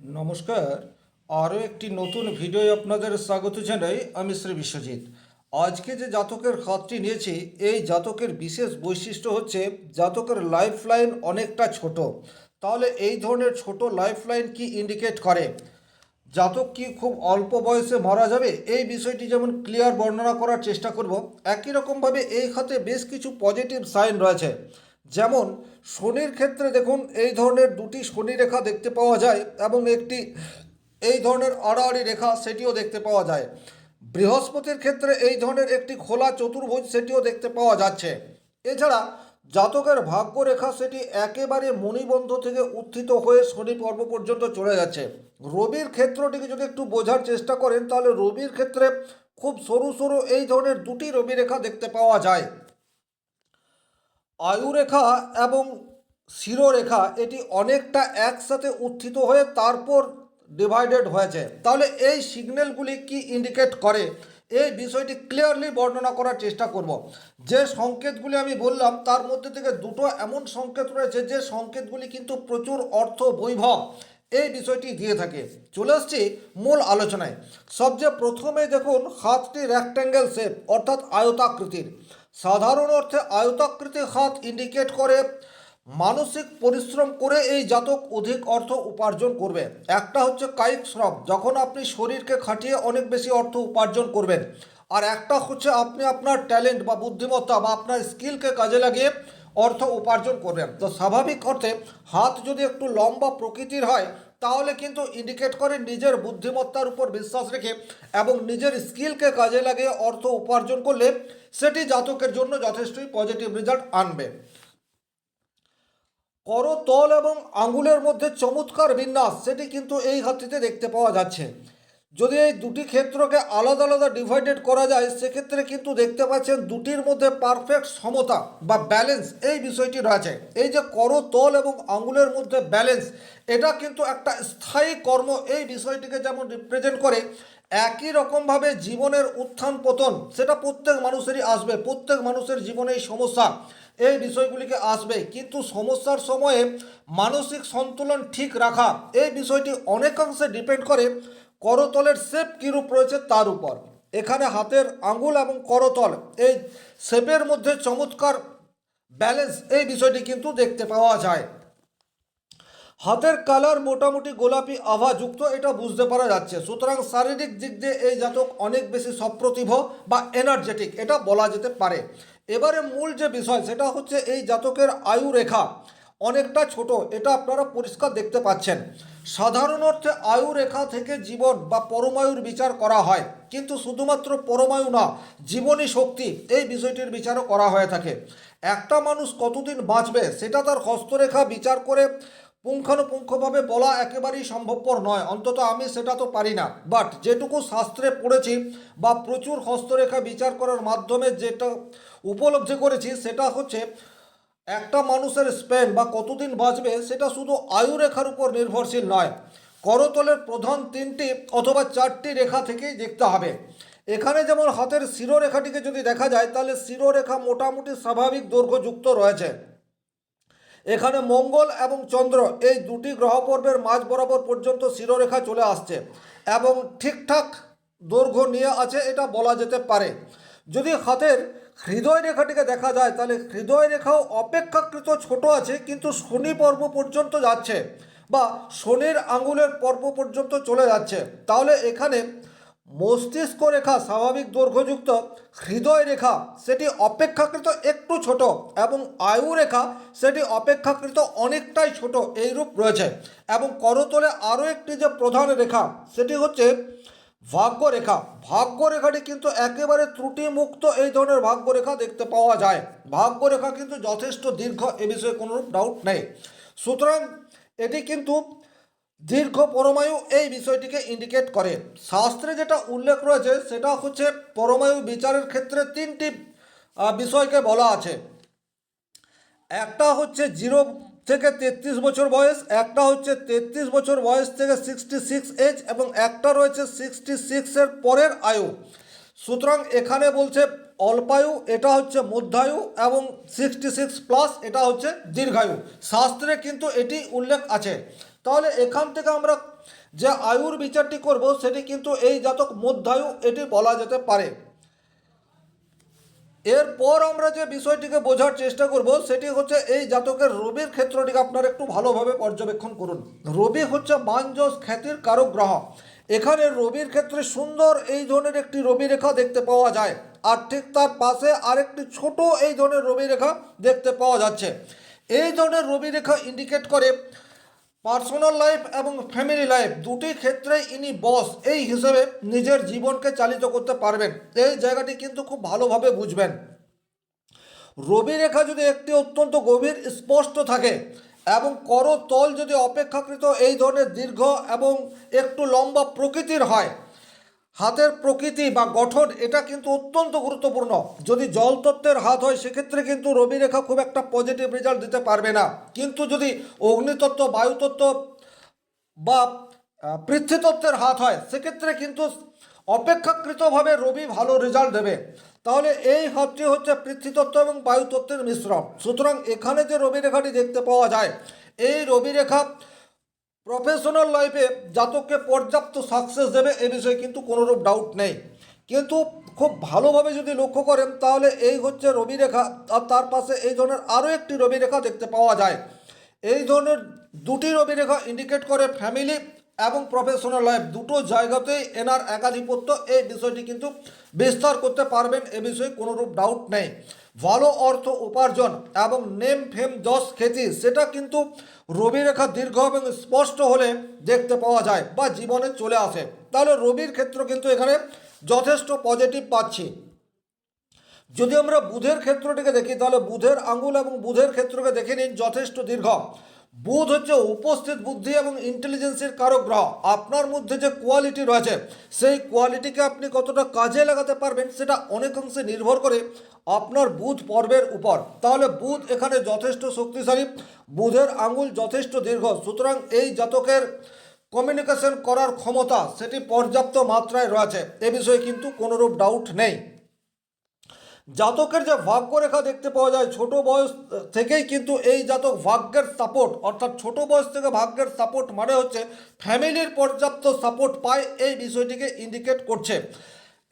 নমস্কার। আরও একটি নতুন ভিডিও আপনাদের স্বাগত জানাই আমি শ্রী বিশ্বজিৎ। আজকে যে জাতকের হাতটি নিয়েছি, এই জাতকের বিশেষ বৈশিষ্ট্য হচ্ছে জাতকের লাইফ লাইন অনেকটা ছোট। তাহলে এই ধরনের ছোট লাইফ লাইন কি ইন্ডিকেট করে? জাতক কি খুব অল্প বয়সে মারা যাবে? এই বিষয়টি যেমন ক্লিয়ার বর্ণনা করার চেষ্টা করব, একই রকমভাবে এই খাতে বেশ কিছু পজিটিভ সাইন রয়েছে। যেমন শনির ক্ষেত্রে দেখুন এই ধরনের দুটি শনি রেখা দেখতে পাওয়া যায় এবং একটি এই ধরনের আড়াআড়ি রেখা সেটিও দেখতে পাওয়া যায়। বৃহস্পতির ক্ষেত্রে এই ধরনের একটি খোলা চতুর্ভুজ সেটিও দেখতে পাওয়া যাচ্ছে। এছাড়া জাতকের ভাগ্য রেখা সেটি একেবারে মণিবন্ধ থেকে উত্থিত হয়ে শনি পর্ব পর্যন্ত চলে যাচ্ছে। রবির ক্ষেত্রটিকে যদি একটু বোঝার চেষ্টা করেন তাহলে রবির ক্ষেত্রে খুব সরু সরু এই ধরনের দুটি রবি রেখা দেখতে পাওয়া যায়। আয়ুরেখা এবং শিরোরেখা এটি অনেকটা একসাথে উত্থিত হয়ে তারপর ডিভাইডেড হয়েছে। তাহলে এই সিগন্যালগুলি কি ইন্ডিকেট করে? এই বিষয়টি ক্লিয়ারলি বর্ণনা করার চেষ্টা করব। যে সংকেতগুলি আমি বললাম, তার মধ্যে থেকে দুটো এমন সংকেত রয়েছে যে সংকেতগুলি কিন্তু প্রচুর অর্থ বৈভব এই বিষয়টি দিয়ে থাকে। চলে আসছি মূল আলোচনায়। সবচেয়ে প্রথমে দেখুন হাতটি রেক্ট্যাঙ্গেল শেপ অর্থাৎ আয়তাকৃতির। সাধারণ অর্থে আয়তাকৃতি হাত ইন্ডিকেট করে মানসিক পরিশ্রম করে এই জাতক অধিক অর্থ উপার্জন করবে। একটা হচ্ছে কায়িক শ্রম, যখন আপনি শরীরকে খাটিয়ে অনেক বেশি অর্থ উপার্জন করবেন। আর একটা হচ্ছে আপনি আপনার ট্যালেন্ট বা বুদ্ধিমত্তা বা আপনার স্কিলকে কাজে লাগিয়ে অর্থ উপার্জন করবেন। তো স্বাভাবিক অর্থে হাত যদি একটু লম্বা প্রকৃতির হয় তাহলে কিন্তু ইন্ডিকেট করে নিজের বুদ্ধিমত্তার উপর বিশ্বাস রেখে এবং নিজের স্কিলকে কাজে লাগিয়ে অর্থ উপার্জন করলে সেটি জাতকের জন্য যথেষ্টই পজিটিভ রেজাল্ট আনবে। করতল এবং আঙ্গুলের মধ্যে চমৎকার বিন্যাস, সেটি কিন্তু এই হাতিতে দেখতে পাওয়া যাচ্ছে। যদি এই দুটি ক্ষেত্রকে আলাদা আলাদা ডিভাইডেড করা যায়, সেক্ষেত্রে কিন্তু দেখতে পাচ্ছেন দুটির মধ্যে পারফেক্ট সমতা বা ব্যালেন্স এই বিষয়টি রয়েছে। এই যে করতল এবং আঙুলের মধ্যে ব্যালেন্স এটা কিন্তু একটা স্থায়ী কর্ম। এই বিষয়টিকে যেমন রিপ্রেজেন্ট করে, একই রকমভাবে জীবনের উত্থান পতন, সেটা প্রত্যেক মানুষেরই আসবে, প্রত্যেক মানুষের জীবনে এই সমস্যা, এই বিষয়গুলিকে আসবে। কিন্তু সমস্যার সময়ে মানসিক সন্তুলন ঠিক রাখা, এই বিষয়টি অনেকাংশে ডিপেন্ড করে করতলের শেপ কীরূপ রয়েছে তার উপর। এখানে হাতের আঙ্গুল এবং করতল, এই শেপের মধ্যে চমৎকার ব্যালেন্স এই বিষয়টি কিন্তু দেখতে পাওয়া যায়। হাতের কালার মোটামুটি গোলাপি আভাযুক্ত, এটা বুঝতে পারা যাচ্ছে। সুতরাং শারীরিক দিক দিয়ে এই জাতক অনেক বেশি সপ্রতিভ বা এনার্জেটিক এটা বলা যেতে পারে। এবারে মূল যে বিষয়, সেটা হচ্ছে এই জাতকের আয়ু রেখা অনেকটা ছোট, এটা আপনারা পরিষ্কার দেখতে পাচ্ছেন। সাধারণ অর্থে আয়ু রেখা থেকে জীবন বা পরমায়ুর বিচার করা হয়। কিন্তু শুধুমাত্র পরমায়ু না, জীবনী শক্তি, এই বিষয়টির বিচারও করা হয়ে থাকে। একটা মানুষ কতদিন বাঁচবে, সেটা তার হস্তরেখা বিচার করে পুঙ্খানুপুঙ্খভাবে বলা একেবারেই সম্ভবপর নয়। অন্তত আমি সেটা তো পারি না। বাট যেটুকু শাস্ত্রে পড়েছি বা প্রচুর হস্তরেখা বিচার করার মাধ্যমে যেটা উপলব্ধি করেছি, সেটা হচ্ছে একটা মানুষের স্পেন বা কতদিন বাঁচবে সেটা শুধু আয়ু রেখার উপর নির্ভরশীল নয়, করতলের প্রধান তিনটি অথবা চারটি রেখা থেকেই দেখতে হবে। এখানে যেমন হাতের শিরোরেখাটিকে যদি দেখা যায়, তাহলে শিরোরেখা মোটামুটি স্বাভাবিক দৈর্ঘ্যযুক্ত রয়েছে। এখানে মঙ্গল এবং চন্দ্র এই দুটি গ্রহ পর্বের মাঝ বরাবর পর্যন্ত শিরোরেখা চলে আসছে এবং ঠিকঠাক দৈর্ঘ্য নিয়ে আছে, এটা বলা যেতে পারে। যদি হাতের হৃদয় রেখাটিকে দেখা যায়, তাহলে হৃদয় রেখাও অপেক্ষাকৃত ছোট আছে, কিন্তু শনি পর্ব পর্যন্ত যাচ্ছে বা শনির আঙ্গুলের পর্ব পর্যন্ত চলে যাচ্ছে। তাহলে এখানে মস্তিষ্ক রেখা স্বাভাবিক দৈর্ঘ্যযুক্ত হৃদয় রেখা, সেটি অপেক্ষাকৃত একটু ছোট এবং আয়ু রেখা, সেটি অপেক্ষাকৃত অনেকটাই ছোট, এইরূপ রয়েছে। এবং করতলে আরও একটি যে প্রধান রেখা, সেটি হচ্ছে ভাগ্যরেখা। ভাগ্যরেখাটি কিন্তু একেবারে ত্রুটিমুক্ত এই ধরনের ভাগ্যরেখা দেখতে পাওয়া যায়। ভাগ্যরেখা কিন্তু যথেষ্ট দীর্ঘ, এ বিষয়ে কোনো ডাউট নেই। সুতরাং এটি কিন্তু দীর্ঘ পরমায়ু এই বিষয়টিকে ইন্ডিকেট করে। শাস্ত্রে যেটা উল্লেখ রয়েছে, সেটা হচ্ছে পরমায়ু বিচারের ক্ষেত্রে তিনটি বিষয়কে বলা আছে। একটা হচ্ছে জিরো থেকে তেত্রিশ বছর বয়স, একটা হচ্ছে তেত্রিশ বছর বয়স থেকে সিক্সটি সিক্স এজ এবং একটা রয়েছে সিক্সটি সিক্সের পরের আয়ু। সুতরাং এখানে বলছে অল্পায়ু, এটা হচ্ছে মধ্যায়ু এবং সিক্সটি সিক্স প্লাস এটা হচ্ছে দীর্ঘায়ু। শাস্ত্রে কিন্তু এটি উল্লেখ আছে। তাহলে এখান থেকে আমরা যে আয়ুর বিচারটি করব, সেটি কিন্তু এই জাতক মধ্যায়ু, এটি বলা যেতে পারে। এরপর আমরা যে বিষয়টিকে বোঝার চেষ্টা করব, সেটি হচ্ছে এই জাতকের রবির ক্ষেত্রটিকে আপনারা একটু ভালোভাবে পর্যবেক্ষণ করুন। রবি হচ্ছে মানজস খ্যাতির কারক গ্রহ। এখানে রবির ক্ষেত্রে সুন্দর এই ধরনের একটি রবি রেখা দেখতে পাওয়া যায়। আর ঠিক তার পাশে আরেকটি ছোট এই ধরনের রবি রেখা দেখতে পাওয়া যাচ্ছে। এই ধরনের রবি রেখা ইন্ডিকেট করে পার্সোনাল লাইফ এবং ফ্যামিলি লাইফ দুটি ক্ষেত্রে ইনি বস। এই হিসেবে নিজের জীবনকে চালিত করতে পারবেন। এই জায়গাটি কিন্তু খুব ভালোভাবে বুঝবেন। রবি রেখা যদি একটি অত্যন্ত গভীর, স্পষ্ট থাকে এবং করতল যদি অপেক্ষাকৃত এই ধরনের দীর্ঘ এবং একটু লম্বা প্রকৃতির হয় হাতের প্রকৃতি বা গঠন, এটা কিন্তু অত্যন্ত গুরুত্বপূর্ণ। যদি জল তত্ত্বের হাত হয়, সেক্ষেত্রে কিন্তু রবি রেখা খুব একটা পজিটিভ রেজাল্ট দিতে পারবে না। কিন্তু যদি অগ্নিতত্ত্ব, বায়ুতত্ত্ব বা পৃথ্বীতত্ত্বের হাত হয়, সেক্ষেত্রে কিন্তু অপেক্ষাকৃতভাবে রবি ভালো রেজাল্ট দেবে। তাহলে এই হাতটি হচ্ছে পৃথ্বীতত্ত্ব এবং বায়ুতত্ত্বের মিশ্রণ। সুতরাং এখানে যে রবি রেখাটি দেখতে পাওয়া যায়, এই রবি রেখা প্রফেশনাল লাইফে জাতককে পর্যাপ্ত সাকসেস দেবে এ বিষয়ে কিন্তু কোনোরূপ ডাউট নেই। কিন্তু খুব ভালোভাবে যদি লক্ষ্য করেন, তাহলে এই হচ্ছে রবি রেখা আর তার পাশে এই ধরনের আরও একটি রবি রেখা দেখতে পাওয়া যায়। এই ধরনের দুটি রবি রেখা ইন্ডিকেট করে ফ্যামিলি এবং প্রফেশনাল লাইফ দুটো জায়গাতেই এনার একাধিপত্য, এই বিষয়টি কিন্তু বিস্তার করতে পারবেন, এ বিষয়ে কোনোরূপ ডাউট নেই। ভালো অর্থ উপার্জন এবং নেম ফেম যশ খ্যাতি, সেটা কিন্তু রবি রেখা দীর্ঘ এবং স্পষ্ট হলে দেখতে পাওয়া যায় বা জীবনে চলে আসে। তাহলে রবির ক্ষেত্র কিন্তু এখানে যথেষ্ট পজিটিভ পাচ্ছি। যদি আমরা বুধের ক্ষেত্রটিকে দেখি, তাহলে বুধের আঙ্গুল এবং বুধের ক্ষেত্রকে দেখে নিন, যথেষ্ট দীর্ঘ। বুধ হচ্ছে উপস্থিত বুদ্ধি এবং ইন্টেলিজেন্সের কারক গ্রহ। আপনার মধ্যে যে কোয়ালিটি রয়েছে, সেই কোয়ালিটিকে আপনি কতটা কাজে লাগাতে পারবেন সেটা অনেকাংশে নির্ভর করে আপনার বুধ পর্বের উপর। তাহলে বুধ এখানে যথেষ্ট শক্তিশালী, বুধের আঙ্গুল যথেষ্ট দীর্ঘ। সুতরাং এই জাতকের কমিউনিকেশন করার ক্ষমতা সেটি পর্যাপ্ত মাত্রায় রয়েছে। এ বিষয়ে কিন্তু কোনোরূপ ডাউট নেই। জাতকের যে ভাগ্যরেখা দেখতে পাওয়া যায়, ছোট বয়স থেকেই কিন্তু এই জাতক ভাগ্যের সাপোর্ট অর্থাৎ ছোট বয়স থেকে ভাগ্যের সাপোর্ট মানে হচ্ছে ফ্যামিলির পর্যাপ্ত সাপোর্ট পায় এই বিষয়টিকে ইন্ডিকেট করছে।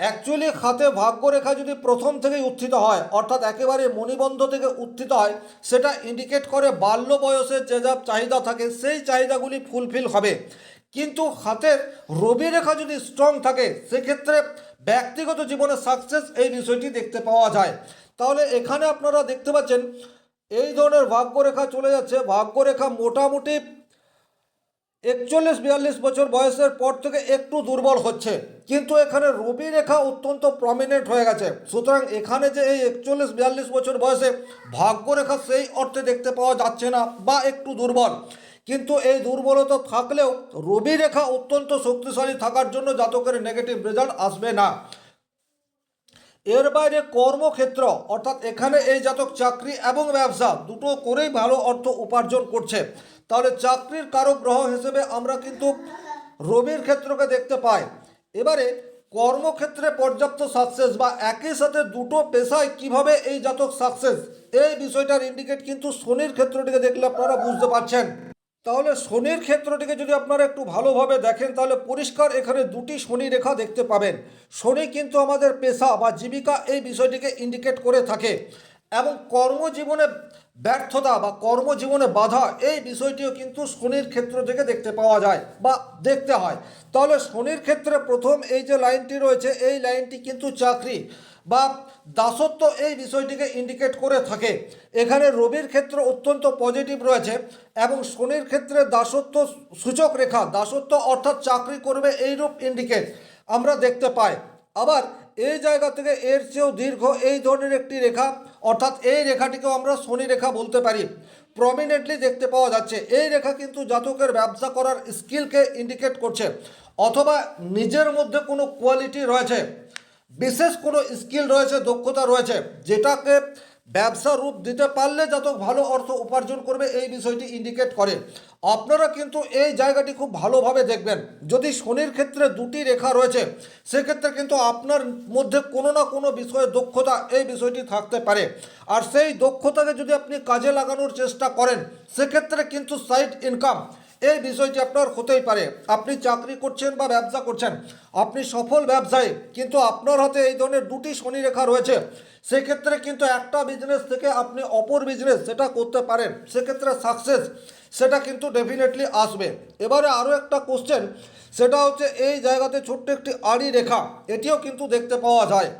অ্যাকচুয়ালি খাতে ভাগ্যরেখা যদি প্রথম থেকেই উত্থিত হয়, অর্থাৎ একেবারে মণিবন্ধ থেকে উত্থিত হয়, সেটা ইন্ডিকেট করে বাল্য বয়সে যে যা চাহিদা থাকে, সেই চাহিদাগুলি ফুলফিল হবে। কিন্তু হাতের রবি রেখা যদি স্ট্রং থাকে, সেক্ষেত্রে ব্যক্তিগত জীবনে সাকসেস এই বিষয়টি দেখতে পাওয়া যায়। তাহলে এখানে আপনারা দেখতে পাচ্ছেন, এই ধরনের ভাগ্যরেখা চলে যাচ্ছে। ভাগ্যরেখা মোটামুটি একচল্লিশ বিয়াল্লিশ বছর বয়সের পর থেকে একটু দুর্বল হচ্ছে। কিন্তু এখানে রবি রেখা অত্যন্ত প্রমিনেন্ট হয়ে গেছে। সুতরাং এখানে যে এই একচল্লিশ বিয়াল্লিশ বছর বয়সে ভাগ্যরেখা সেই অর্থে দেখতে পাওয়া যাচ্ছে না বা একটু দুর্বল। কিন্তু এই দুর্বলতা থাকলেও রবি রেখা অত্যন্ত শক্তিশালী থাকার জন্য জাতকের নেগেটিভ রেজাল্ট আসবে না। এর বাইরে কর্মক্ষেত্র, অর্থাৎ এখানে এই জাতক চাকরি এবং ব্যবসা দুটো করেই ভালো অর্থ উপার্জন করছে। তাহলে চাকরির কারক গ্রহ হিসেবে আমরা কিন্তু রবির ক্ষেত্রকে দেখতে পাই। এবারে কর্মক্ষেত্রে পর্যাপ্ত সাকসেস বা একই সাথে দুটো পেশায় কীভাবে এই জাতক সাকসেস এই বিষয়টার ইন্ডিকেট কিন্তু শনির ক্ষেত্রটিকে দেখলে আপনারা বুঝতে পারছেন। তাহলে শনির ক্ষেত্রটিকে যদি আপনারা একটু ভালোভাবে দেখেন, তাহলে পরিষ্কার এখানে দুটি শনি রেখা দেখতে পাবেন। শনি কিন্তু আমাদের পেশা বা জীবিকা এই বিষয়টিকে ইন্ডিকেট করে থাকে এবং কর্মজীবনে ব্যর্থতা বা কর্মজীবনে বাধা এই বিষয়টিও কিন্তু শনির ক্ষেত্র থেকে দেখতে পাওয়া যায় বা দেখতে হয়। তাহলে শনির ক্ষেত্রে প্রথম এই যে লাইনটি রয়েছে, এই লাইনটি কিন্তু চাকরি। বা দাসত্ব এই বিষয়টিকে ইন্ডিকেট করে থাকে। এখানে রবির ক্ষেত্র অত্যন্ত পজিটিভ রয়েছে এবং শনির ক্ষেত্রে দাসত্ব সূচক রেখা, দাসত্ব অর্থাৎ চাকরি করবে এইরূপ ইন্ডিকেট আমরা দেখতে পাই। আবার এই জায়গা থেকে এর চেয়েও দীর্ঘ এই ধরনের একটি রেখা, অর্থাৎ এই রেখাটিকেও আমরা শনি রেখা বলতে পারি। প্রমিনেন্টলি দেখতে পাওয়া যাচ্ছে, এই রেখা কিন্তু জাতকের ব্যবসা করার স্কিলকে ইন্ডিকেট করছে, অথবা নিজের মধ্যে কোনো কোয়ালিটি রয়েছে। বিশেষ কোনো স্কিল রয়েছে, দক্ষতা রয়েছে, যেটাকে ব্যবসা রূপ দিতে পারলে জাতক ভালো অর্থ উপার্জন করবে এই বিষয়টি ইন্ডিকেট করে। আপনারা কিন্তু এই জায়গাটি খুব ভালোভাবে দেখবেন। যদি শনির ক্ষেত্রে দুটি রেখা রয়েছে, সেক্ষেত্রে কিন্তু আপনার মধ্যে কোনো না কোনো বিষয়ে দক্ষতা এই বিষয়টি থাকতে পারে। আর সেই দক্ষতাকে যদি আপনি কাজে লাগানোর চেষ্টা করেন, সেক্ষেত্রে কিন্তু সাইড ইনকাম এই বিষয়টি আপনার হতেই পারে। আপনি চাকরি করছেন বা ব্যবসা করছেন। আপনি সফল ব্যবসায়ী, কিন্তু আপনার হাতে এই ধরনের দুটি শনি রেখা রয়েছে। সেক্ষেত্রে কিন্তু একটা বিজনেস থেকে আপনি অপর বিজনেস সেটা করতে পারেন। সেক্ষেত্রে সাকসেস সেটা কিন্তু ডেফিনেটলি আসবে। এবারে আরও একটা কোশ্চেন সেটা হচ্ছে এই জায়গাতে ছোট্ট একটি আড়ি রেখা, এটিও কিন্তু দেখতে পাওয়া যায়।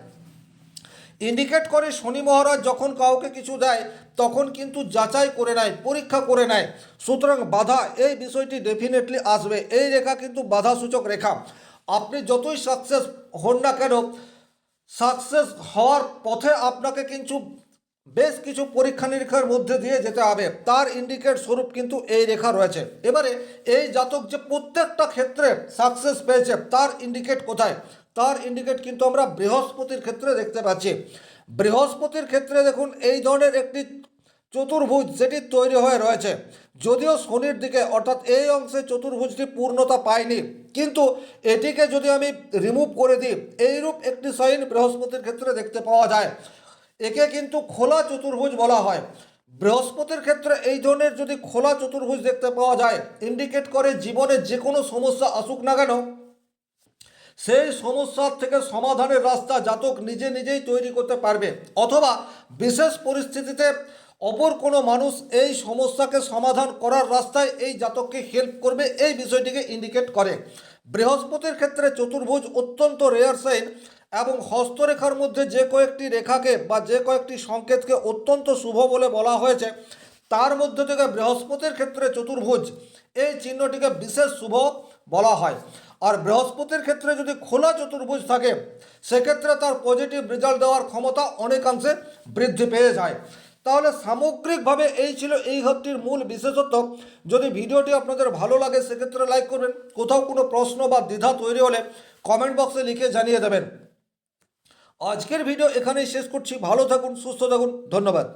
ইন্ডিকেট করে শনি মহারাজ যখন কাউকে কিছু দেয়, তখন কিন্তু যাচাই করে নেয়, পরীক্ষা করে নেয়। সুতরাং বাধা এই বিষয়টি ডেফিনেটলি আসবে। এই রেখা কিন্তু বাধা সূচক রেখা। আপনি যতই সাকসেস হন না কেন সাকসেস হওয়ার পথে আপনাকে কিন্তু বেশ কিছু পরীক্ষা নিরীক্ষার মধ্যে দিয়ে যেতে হবে। তার ইন্ডিকেট স্বরূপ কিন্তু এই রেখা রয়েছে। এবারে এই জাতক যে প্রত্যেকটা ক্ষেত্রে সাকসেস পেয়েছে, তার ইন্ডিকেট কোথায়? তার ইন্ডিকেট কিন্তু আমরা বৃহস্পতির ক্ষেত্রে দেখতে পাচ্ছি। বৃহস্পতির ক্ষেত্রে দেখুন, এই ধরনের একটি চতুর্ভুজ যেটি তৈরি হয়ে রয়েছে। যদিও শনির দিকে, অর্থাৎ এই অংশে চতুর্ভুজটি পূর্ণতা পায়নি, কিন্তু এটিকে যদি আমি রিমুভ করে দিই, এইরূপ একটি সাইন বৃহস্পতির ক্ষেত্রে দেখতে পাওয়া যায়। একে কিন্তু খোলা চতুর্ভুজ বলা হয়। বৃহস্পতির ক্ষেত্রে এই ধরনের যদি খোলা চতুর্ভুজ দেখতে পাওয়া যায় ইন্ডিকেট করে জীবনে যে কোনো সমস্যা আসুক না কেন সেই সমস্যার থেকে সমাধানের রাস্তা জাতক নিজে নিজেই তৈরি করতে পারবে। অথবা বিশেষ পরিস্থিতিতে অপর কোনো মানুষ এই সমস্যাকে সমাধান করার রাস্তায় এই জাতককে হেল্প করবে এই বিষয়টিকে ইন্ডিকেট করে। বৃহস্পতির ক্ষেত্রে চতুর্ভুজ অত্যন্ত রেয়ার সাইন এবং হস্তরেখার মধ্যে যে কয়েকটি রেখাকে বা যে কয়েকটি সংকেতকে অত্যন্ত শুভ বলে বলা হয়েছে, তার মধ্যে থেকে বৃহস্পতির ক্ষেত্রে চতুর্ভুজ এই চিহ্নটিকে বিশেষ শুভ বলা হয়। আর বৃহস্পতির ক্ষেত্রে যদি খোলা চতুর্ভুজ থাকে, সেক্ষেত্রে তার পজিটিভ রেজাল্ট দেওয়ার ক্ষমতা অনেকাংশে বৃদ্ধি পেয়ে যায়। তাহলে সামগ্রিকভাবে এই ছিল এই ঘরটির মূল বিশেষত্ব। যদি ভিডিওটি আপনাদের ভালো লাগে, সেক্ষেত্রে লাইক করবেন। কোথাও কোনো প্রশ্ন বা দ্বিধা তৈরি হলে কমেন্ট বক্সে লিখে জানিয়ে দেবেন। আজকের ভিডিও এখানেই শেষ করছি। ভালো থাকুন, সুস্থ থাকুন। ধন্যবাদ।